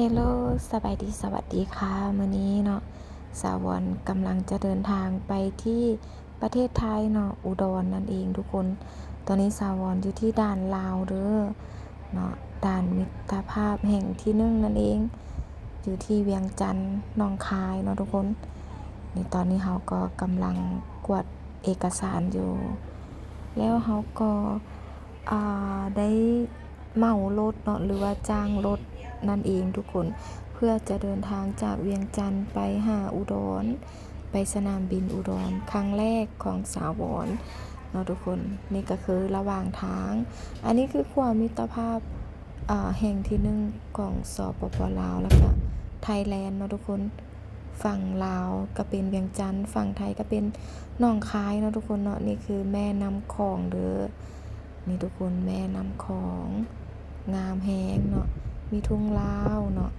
ฮลโลสบายดีสวัสดีค่ะมื้อนี้เนาะสาวอนกำลังจะเดินทางไปที่ประเทศไทยเนาะอุดรนั่นเองทุกคน ตอนนี้สาวอนอยู่ที่ด่านลาวเด้อเนาะด่านมิตรภาพแห่งที่หนึ่งนั่นเอง อยู่ที่เวียงจันทน์หนองคายเนาะทุกคนนี่ตอนนี้เขาก็กำลังกวดเอกสารอยู่ แล้วเขาก็ได้เหมารถเนาะหรือว่าจ้างรถ นั่นเองทุกคน เพื่อจะเดินทางจากเวียงจันทน์ไปหาอุดร ไปสนามบินอุดร ครั้งแรกของสาวรเนาะทุกคนนี่ก็คือระหว่างทาง อันนี้คือความมิตรภาพแห่งที่หนึ่งของสปปลาวแล้วก็ไทยแลนด์เนาะทุกคนฝั่งลาวก็เป็นเวียงจันทน์ฝั่งไทยก็เป็นหนองคายเนาะทุกคนเนาะนี่คือแม่น้ำคลองเด้อนี่ทุกคนแม่น้ำคลอง งามแฮงเนาะ มีทุ่งลาวเนาะ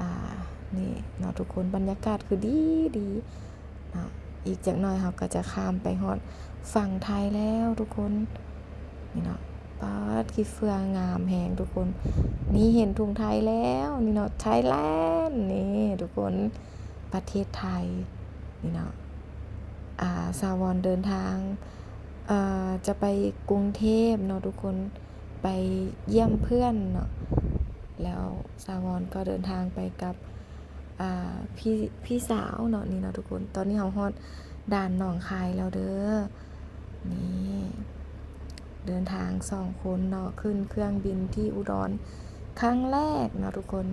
อ่านี่เนาะทุกคนบรรยากาศคือดีดีเนาะอีกจากหน่อยเราก็จะข้ามไปฮอดฝั่งไทยแล้วทุกคนนี่เนาะปาดขี้เฟืองงามแฮงทุกคน นี่เห็นทุ่งไทยแล้วนี่เนาะไทยแลนด์นี่ทุกคนประเทศไทยนี่เนาะอ่าซาวอนเดินทางอ่อจะไปกรุงเทพเนาะทุกคนไปเยี่ยมเพื่อนเนาะ แล้วซาวอนก็เดินทางไปกับพี่พี่สาวเนาะนี่เนาะทุกคน ตอนนี้เราฮอดด่านหนองคายแล้วเด้อ นี่เดินทางสองคนเนาะขึ้นเครื่องบินที่อุดรครั้งแรกเนาะทุกคน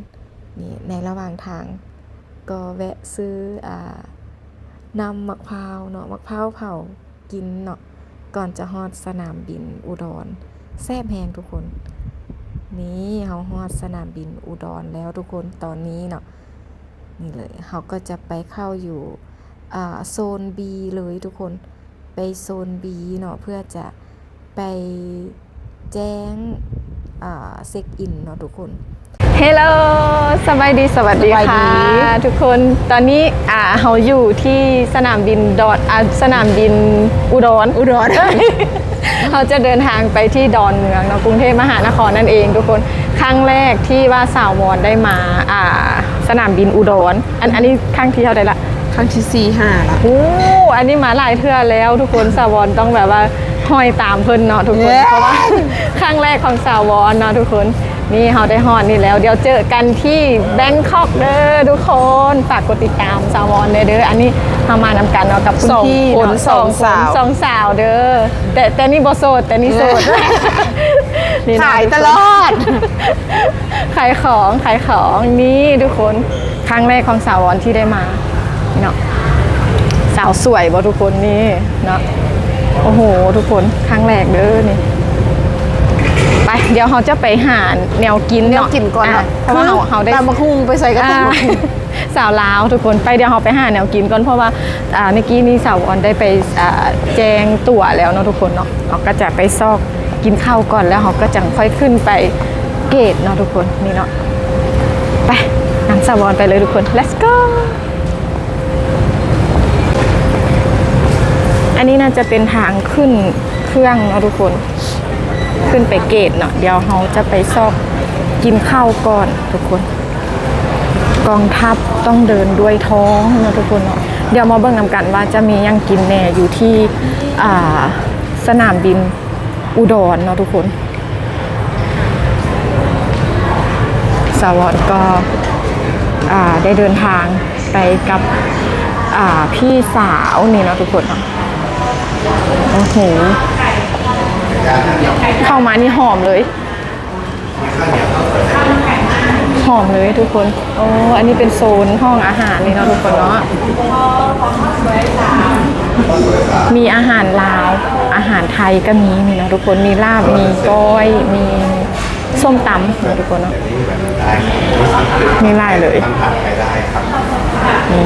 นี่ในระหว่างทางก็แวะซื้ออ่านำมะพร้าวเนาะมะพร้าวเผากินเนาะก่อนจะฮอดสนามบินอุดรแซ่บแฮงทุกคน นี่เฮาฮอดสนามบินอุดรแล้วทุกคนตอนนี้เนาะนี่เลยเขาก็จะไปเข้าอยู่อ่าโซน B เลยทุกคนไปโซน B เนาะเพื่อจะไปแจ้งอ่าเช็คอินเนาะทุกคนเฮลโลสบายดีสวัสดีสบายดีค่ะ ทุกคนตอนนี้อ่าเราอยู่ที่สนามบินดอนอ่าสนามบินอุดรอุดร เราจะเดินทางไปที่ดอนเมืองเนาะกรุงเทพมหานครนั่นเอง ทุกคนครั้งแรกที่ว่าสาวมอนได้มาอ่าสนามบินอุดรอันอันนี้ครั้งที่เท่าไหร่ละครั้งที่สี่ห้าละโอ้อันนี้มาหลายเทื่อแล้วทุกคนสาววอนต้องแบบว่า ห้อยตามเพิ่นเนาะทุกคนเย้เพราะว่าครั้งแรกของสาววอนเนาะทุกคน นี่เราได้ฮอดนี่แล้ว เดี๋ยวเจอกันที่แบงคอกเด้อทุกคนฝากกดติดตามสาววอนเด้อเด้ออันนี้เฮามานำกันเนาะกับคุณสองพี่คนเนาะสองคนสาวสองสาวเด้อแต่แต่นี่บ่โสดแต่นี่โสด นี่เนะขายตลอด ขายของขายของนี่ทุกคนครั้งแรกของสาววอนที่ได้มานี่เนาะสาวสวยบ่ทุกคนนี่เนาะ โอ้โห ทุกคนครั้งแรกเด้อนี่ไปเดี๋ยวเขาจะไปหาแนวกินแนวเนาะกินก่อนอะเนาะเพราะว่าเขาเขาได้ตามมาคุ้งไปใส่กระอ่าตุ้งสาวลาวทุกคนไปเดี๋ยวเขาไปหาแนวกินก่อนเพราะว่าอ่าเมื่อกี้นี่สาวออนได้ไปอ่าแจงตั๋วแล้วเนาะทุกคนเนาะเราก็จะไปซอกกินข้าวก่อนแล้วเขาก็จะค่อยขึ้นไปเกตเนาะทุกคนนี่เนาะไปนำสาวออนไปเลยทุกคน let's go นนี้น่าจะเป็นทางขึ้นเครื่องเนาะทุกคน ขึ้นไปเกตเนาะเดี๋ยวเราจะไปซอกกินข้าวก่อนทุกคน กองทัพต้องเดินด้วยท้องเนาะทุกคนเนาะเดี๋ยวมาเบิ่งนำกันว่าจะมียังกินแน่อยู่ที่สนามบินอุดรเนาะทุกคน สาวรก็ได้เดินทางไปกับพี่สาวนี่เนาะทุกคนเนาะ โอ้โห เข้ามานี่หอมเลย หอมเลยทุกคน โอ้อันนี้เป็นโซนห้องอาหารนี่เนาะทุกคนเนาะ มีอาหารลาว อาหารไทยก็มีนี่เนาะทุกคน มีลาบ มีก้อย มีส้มตำเนาะทุกคนเนาะมีหลายเลยนี่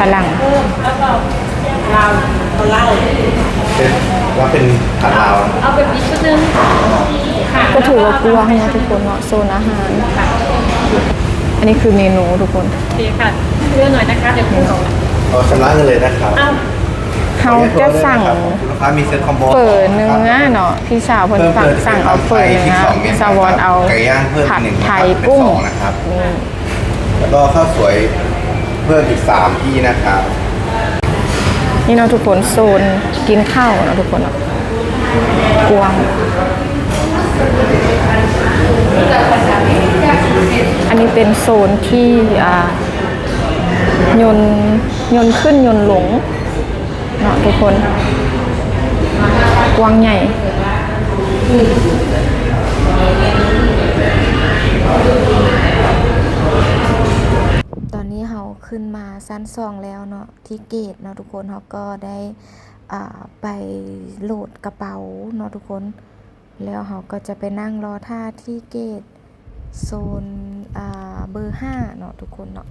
ฝรั่งว่า เป็นผัดลาวก็ถือว่ากว้างนะทุกคนเนาะโซนอาหาร อันนี้คือเมนูทุกคนเอาชำระเงินเลยนะครับคเขาจะสั่งลูกค้ามีเซ็ตคอมโบเฟอเนื้อเนาะพี่สาวเพิ่นสั่งสั่งเอาเฟอเนื้อสาวอนเอาไก่ย่างเพิ่มผัดหนึ่งไทนะครับยกุ้งเป็นสองนะครับนี่แล้วก็ข้าวสวยเพิ่มอีกสามที่นะครับ นี่เนาะทุกคนโซนกินข้าวเนาะทุกคนเนาะกวางอันนี้เป็นโซนที่ยนยนขึ้นยนต์ลงเนาะทุกคนกวางใหญ่ ขึ้นมาสั้นสองแล้วเนาะที่เกตเนาะทุกคนเราก็ได้อ่าไปโหลดกระเป๋าเนาะทุกคน แล้วเราก็จะไปนั่งรอท่าที่เกตโซนอ่าเบอร์ห้าเนาะทุกคนเนาะ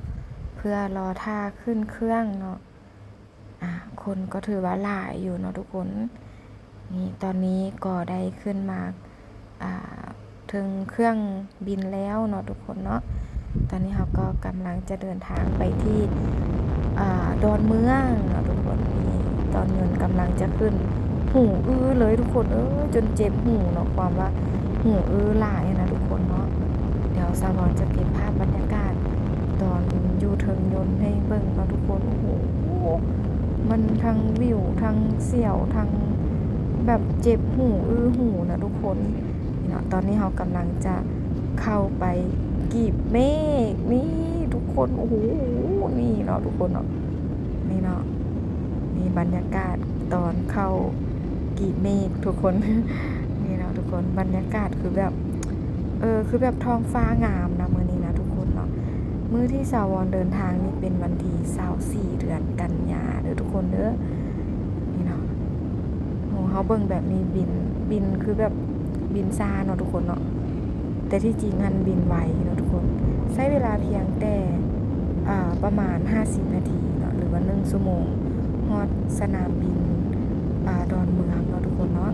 เพื่อรอท่าขึ้นเครื่องเนาะคนก็ถือว่าหลายอยู่เนาะทุกคนนี่ตอนนี้ก็ได้ขึ้นมาอ่าถึงเครื่องบินแล้วเนาะทุกคนเนาะ ตอนนี้เราก็กำลังจะเดินทางไปที่ดอนเมืองทุกคนนี่ตอนเงินกำลังจะขึ้น หูอื้อเลยทุกคนเออจนเจ็บหูเนาะความว่าหูอื้อหลายนะทุกคนเนาะเดี๋ยวสาวอนจะเก็บภาพบรรยากาศ ตอนอยู่เทิงยนต์ให้เบิ่งเนาะทุกคนโอ้โหมันทั้งวิวทั้งเสียวทั้งแบบเจ็บหูอื้อหูนะทุกคนเนาะตอนนี้เรากำลังจะเข้าไป กีบเมฆนี่ทุกคนโอ้โหนี่เนาะทุกคนเนาะนี่เนาะนี่บรรยากาศตอนเข้ากีบเมฆทุกคนนี่เนาะทุกคนบรรยากาศคือแบบเออคือแบบท้องฟ้างามนะมื้อนี้นะทุกคนเนาะมื้อที่สาวรเดินทางนี่เป็นวันที่24เดือนกันยาเด้อทุกคนเด้อนี่เนาะโหเฮาเบิ่งแบบนี้บินบินคือแบบบินซาเนาะทุกคนเนาะแต่ที่จริงหันบินไวเนาะ ใช้เวลาเพียงแต่ประมาณ 50 นาทีเนาะหรือว่า1ชั่วโมงฮอดสนามบินอดอนเมืองเนาะทุกคนเนาะ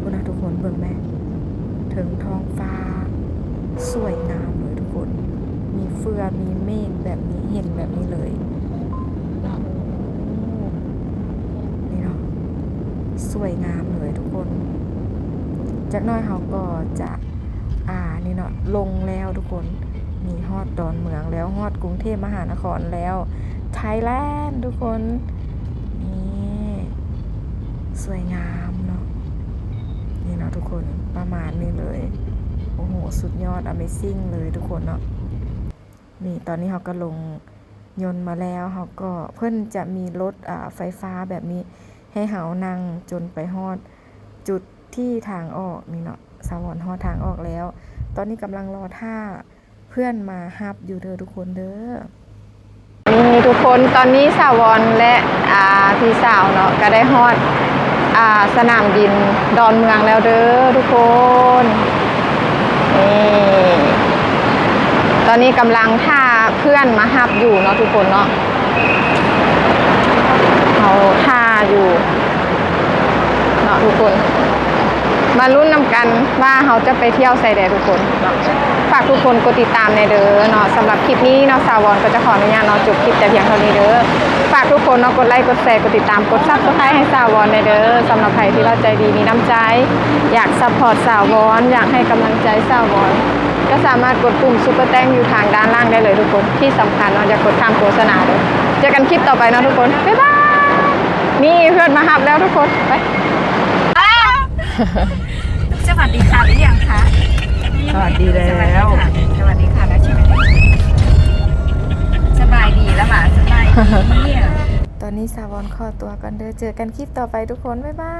คุณทุกคนเบิ่งแม่ถึงท้องฟ้า สวยงามเลยทุกคน มีเฟือมีเมฆแบบนี้เห็นแบบนี้เลยนี่เนาะสวยงามเลยทุกคนจากน้อยเขาก็จะอ่านี่เนาะลงแล้วทุกคน มีฮอดดอนเมืองแล้วฮอดกรุงเทพมหานครแล้วไทยแลนด์ทุกคนนี่สวยงามเนาะนี่เนาะทุกคนประมาณนี้เลย โอ้โห สุดยอด Amazing เลยทุกคนเนาะนี่ตอนนี้เขาก็ลงยนต์มาแล้วเขาก็เพิ่นจะมีรถอ่าไฟฟ้าแบบนี้ให้เขานั่งจนไปฮอด จุดที่ทางออกนี่เนาะสวรฮอดทางออกแล้ว ตอนนี้กำลังรอท่า เพื่อนมาฮับอยู่เด้อทุกคนเด้อนี่ทุกคนตอนนี้สาวอนและอ่าพี่สาวเนาะก็ได้ฮอดอ่าสนามบินดอนเมืองแล้วเด้อทุกคนนี่ตอนนี้กำลังท่าเพื่อนมาฮับอยู่เนาะทุกคนเนาะเขาท่าอยู่เนาะทุกคน มาลุ้นนำกันว่าเขาจะไปเที่ยวไซแดทุกคน ฝากทุกคนกดติดตามในเด้อเนาะสำหรับคลิปนี้เนาะสาววอนก็จะขออนุญาตเนาะจบคลิปแต่เพียงเท่านี้เด้อฝากทุกคนเนาะกดไลค์กดแชร์กดติดตามกดซับสไครต์ให้สาววอนในเด้อสำหรับใครที่เราใจดีมีน้ำใจ อยากซัพพอร์ตสาววอนอยากให้กำลังใจสาววอนก็สามารถกดปุ่มซุปเปอร์แตงอยู่ทางด้านล่างได้เลยทุกคนที่สำคัญเนาะอย่ากดข้ามโฆษณาเด้อเจอกันคลิปต่อไปเนาะทุกคนบ๊ายบายนี่เพื่อนมาหับแล้วทุกคนไป สวัสดีค่ะหรือยังคะสวัสดีแล้ว สวัสดีค่ะแล้วใช่ไหมสบายดีแล้วหมาสบายดีเนี่ย ตอนนี้สาวรขอตัวกันเด้อเจอกันคลิปต่อไปทุกคน บ๊ายบาย